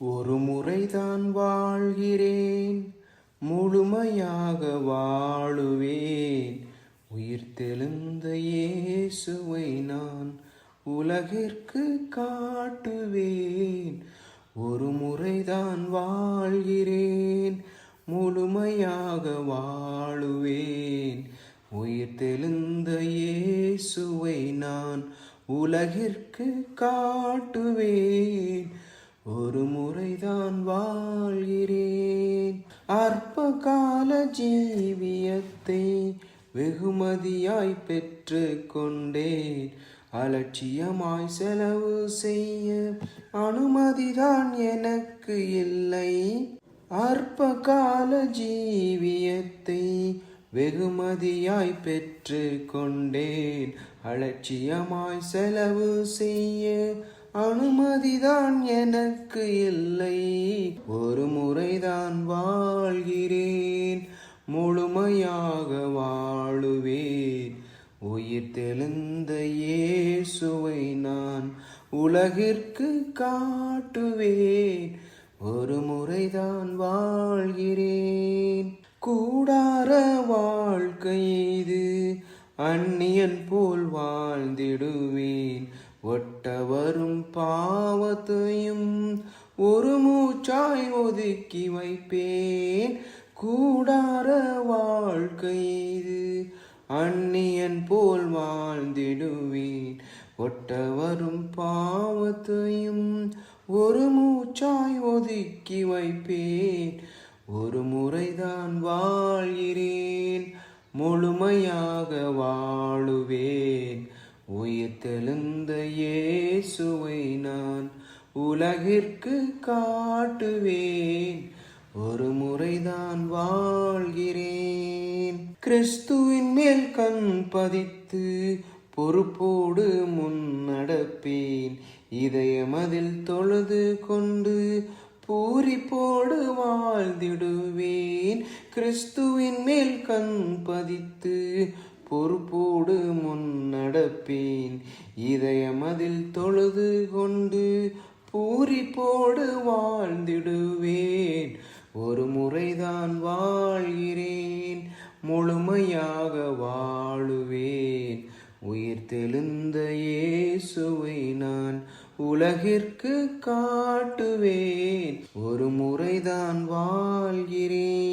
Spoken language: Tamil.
ஒரு முறைதான் வாழ்கிறேன் முழுமையாக வாழுவேன். உயிர் தெழுந்த இயேசுவை நான் உலகிற்கு காட்டுவேன். ஒரு முறைதான் வாழ்கிறேன் முழுமையாக வாழுவேன். உயிர் தெழுந்த இயேசுவை நான் உலகிற்கு காட்டுவேன். ஒரு முறைதான் வாழ்கிறேன். அற்ப கால ஜீவியத்தை வெகுமதியாய் பெற்று கொண்டேன் அலட்சியமாய் செலவு செய்ய அனுமதிதான் எனக்கு இல்லை. அற்ப கால ஜீவியத்தை வெகுமதியாய் பெற்று கொண்டேன் அலட்சியமாய் செலவு செய்ய அனுமதிதான் எனக்கு இல்லை. ஒரு முறைதான் வாழ்கிறேன் முழுமையாக வாழுவேன். உயிர் தெளிந்த இயேசுவை நான் உலகிற்கு காட்டுவேன். ஒரு முறைதான் வாழ்கிறேன். கூடார வாழ்க்கை இது அந்நியன் போல் வாழ்ந்திடுவேன். ஒட்ட வரும் பாவத்தையும் ஒரு மூச்சாய் ஒதுக்கி வைப்பேன். கூடார வாழ்க்கை இது. அந்நியன் போல் வாழ்ந்திடுவேன். ஒட்ட வரும் பாவத்தையும் ஒரு மூச்சாய் ஒதுக்கி வைப்பேன். ஒரு முறைதான் வாழ்கிறேன். முழுமையாக வாழுவேன். உயிர்த்தெழுந்த இயேசுவை நான் உலகிற்கு காட்டுவேன். ஒரு முறைதான் வாழ்கிறேன். கிறிஸ்துவின் மேல் கண் பதித்து பொறுப்போடு முன்னடப்பேன் இதயமதில் தொழுது கொண்டு பூரிப்போடு வாழ்ந்திடுவேன். கிறிஸ்துவின் மேல் கண் பதித்து பொறுப்போடு முன்னடப்பேன் இதயமதில் தொழுது கொண்டு பூரிப்போடு வாழ்ந்திடுவேன். ஒரு முறைதான் வாழ்கிறேன். முழுமையாக வாழுவேன். உயிர் தெழுந்த இயேசுவை நான் உலகிற்கு காட்டுவேன். ஒரு முறைதான் வாழ்கிறேன்.